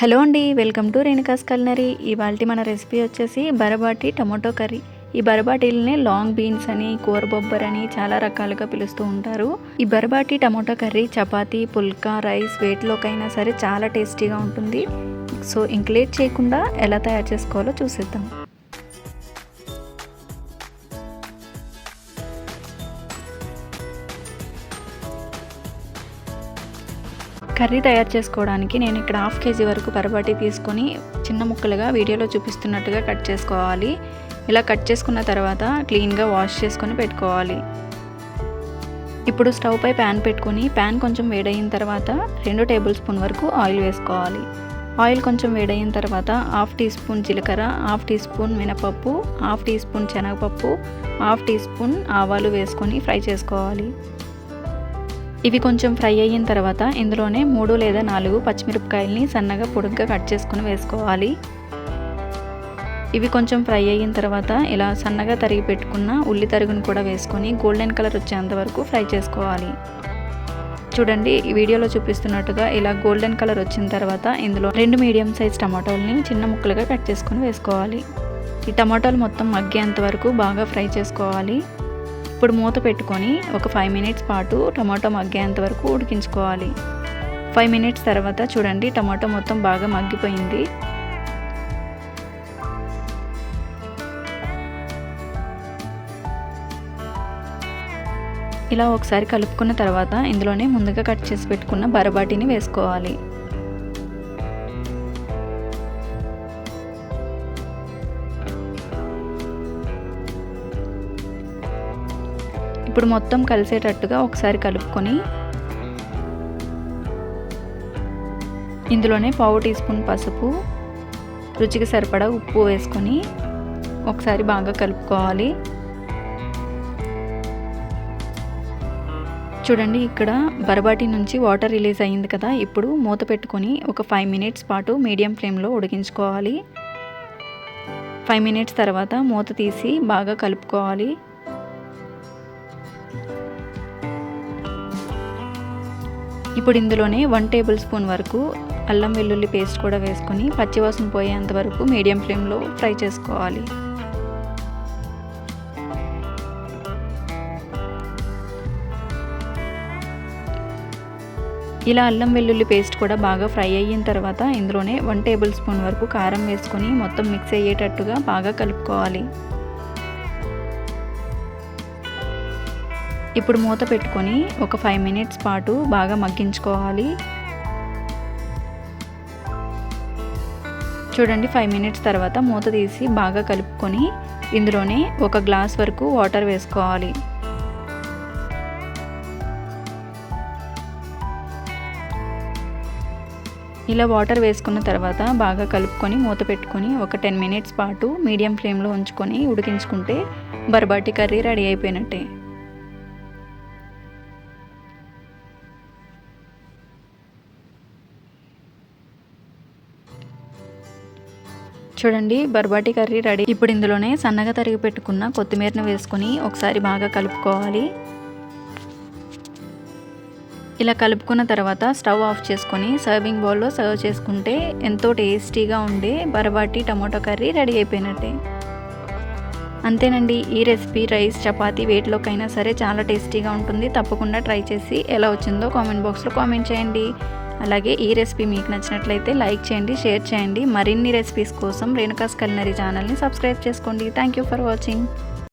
Hello అండి welcome to Renuka's culinary. ఇవాళ మన రెసిపీ వచ్చేసి బరబాటి టమాటో కర్రీ. ఈ బరబాటీలని లాంగ్ బీన్స్ అని కూర బొబ్బర్ అని చాలా రకాలుగా పిలుస్తూ ఉంటారు. ఈ barbati tomato curry chapati phulka rice వేటిలోకైనా సరే చాలా టేస్టీగా ఉంటుంది. సో ఇంక లేట్ చేయకుండా ఎలా తయారు చేసుకోవాలో చూసేద్దాం. కర్రీ తయారు చేసుకోవడానికి నేను ఇక్కడ హాఫ్ కేజీ వరకు పరబాటి తీసుకొని చిన్న ముక్కలుగా వీడియోలో చూపిస్తున్నట్టుగా కట్ చేసుకోవాలి. ఇలా కట్ చేసుకున్న తర్వాత క్లీన్గా వాష్ చేసుకొని పెట్టుకోవాలి. ఇప్పుడు స్టవ్ పై ప్యాన్ పెట్టుకొని ప్యాన్ కొంచెం వేడయిన తర్వాత రెండు టేబుల్ స్పూన్ వరకు ఆయిల్ వేసుకోవాలి. ఆయిల్ కొంచెం వేడయిన తర్వాత హాఫ్ టీ స్పూన్ జీలకర్ర హాఫ్ టీ స్పూన్ మినపప్పు హాఫ్ టీ స్పూన్ శనగపప్పు హాఫ్ టీ స్పూన్ ఆవాలు వేసుకొని ఫ్రై చేసుకోవాలి. ఇవి కొంచెం ఫ్రై అయిన తర్వాత ఇందులోనే మూడు లేదా నాలుగు పచ్చిమిరపకాయలని సన్నగా పొడుగ్గా కట్ చేసుకుని వేసుకోవాలి. ఇవి కొంచెం ఫ్రై అయిన తర్వాత ఇలా సన్నగా తరిగి పెట్టుకున్న ఉల్లి తరుగును కూడా వేసుకొని గోల్డెన్ కలర్ వచ్చేంత వరకు ఫ్రై చేసుకోవాలి. చూడండి ఈ వీడియోలో చూపిస్తున్నట్టుగా ఇలా గోల్డెన్ కలర్ వచ్చిన తర్వాత ఇందులో రెండు మీడియం సైజ్ టమాటోల్ని చిన్న ముక్కలుగా కట్ చేసుకొని వేసుకోవాలి. ఈ టమాటాలు మొత్తం మగ్గేంత వరకు బాగా ఫ్రై చేసుకోవాలి. ఇప్పుడు మూత పెట్టుకొని ఒక ఫైవ్ మినిట్స్ పాటు టమాటో మగ్గేంత వరకు ఉడికించుకోవాలి. ఫైవ్ మినిట్స్ తర్వాత చూడండి టమాటో మొత్తం బాగా మగ్గిపోయింది. ఇలా ఒకసారి కలుపుకున్న తర్వాత ఇందులోనే ముందుగా కట్ చేసి పెట్టుకున్న బరబాటిని వేసుకోవాలి. ఇప్పుడు మొత్తం కలిసేటట్టుగా ఒకసారి కలుపుకొని ఇందులోనే పావు టీ స్పూన్ పసుపు రుచికి సరిపడా ఉప్పు వేసుకొని ఒకసారి బాగా కలుపుకోవాలి. చూడండి ఇక్కడ బరబాటి నుంచి వాటర్ రిలీజ్ అయ్యింది కదా ఇప్పుడు మూత పెట్టుకొని ఒక ఫైవ్ మినిట్స్ పాటు మీడియం ఫ్లేమ్లో ఉడికించుకోవాలి. ఫైవ్ మినిట్స్ తర్వాత మూత తీసి బాగా కలుపుకోవాలి. ఇప్పుడు ఇందులోనే వన్ టేబుల్ స్పూన్ వరకు అల్లం వెల్లుల్లి పేస్ట్ కూడా వేసుకొని పచ్చివాసన పోయేంత వరకు మీడియం ఫ్లేమ్లో ఫ్రై చేసుకోవాలి. ఇలా అల్లం వెల్లుల్లి పేస్ట్ కూడా బాగా ఫ్రై అయిన తర్వాత ఇందులోనే వన్ టేబుల్ స్పూన్ వరకు కారం వేసుకొని మొత్తం మిక్స్ అయ్యేటట్టుగా బాగా కలుపుకోవాలి. ఇప్పుడు మూత పెట్టుకొని ఒక ఫైవ్ మినిట్స్ పాటు బాగా మగ్గించుకోవాలి. చూడండి ఫైవ్ మినిట్స్ తర్వాత మూత తీసి బాగా కలుపుకొని ఇందులోనే ఒక గ్లాస్ వరకు వాటర్ వేసుకోవాలి. ఇలా వాటర్ వేసుకున్న తర్వాత బాగా కలుపుకొని మూత పెట్టుకొని ఒక టెన్ మినిట్స్ పాటు మీడియం ఫ్లేమ్లో ఉంచుకొని ఉడికించుకుంటే బర్బాటి కర్రీ రెడీ అయిపోయినట్టే. చూడండి బర్బాటి కర్రీ రెడీ. ఇప్పుడు ఇందులోనే సన్నగా తరిగి పెట్టుకున్న కొత్తిమీరను వేసుకొని ఒకసారి బాగా కలుపుకోవాలి. ఇలా కలుపుకున్న తర్వాత స్టవ్ ఆఫ్ చేసుకొని సర్వింగ్ బౌల్లో సర్వ్ చేసుకుంటే ఎంతో టేస్టీగా ఉండే బరబాటి టమాటో కర్రీ రెడీ అయిపోయినట్టే. అంతేనండి ఈ రెసిపీ రైస్ చపాతీ వేటిలోకైనా సరే చాలా టేస్టీగా ఉంటుంది. తప్పకుండా ట్రై చేసి ఎలా వచ్చిందో కామెంట్ బాక్స్లో కామెంట్ చేయండి. అలాగే ఈ రెసిపీ మీకు నచ్చినట్లయితే లైక్ చేయండి షేర్ చేయండి. మరిన్ని రెసిపీస్ కోసం రేణుకాస్ కలినరీ ఛానల్ని సబ్స్క్రైబ్ చేసుకోండి. Thank you for watching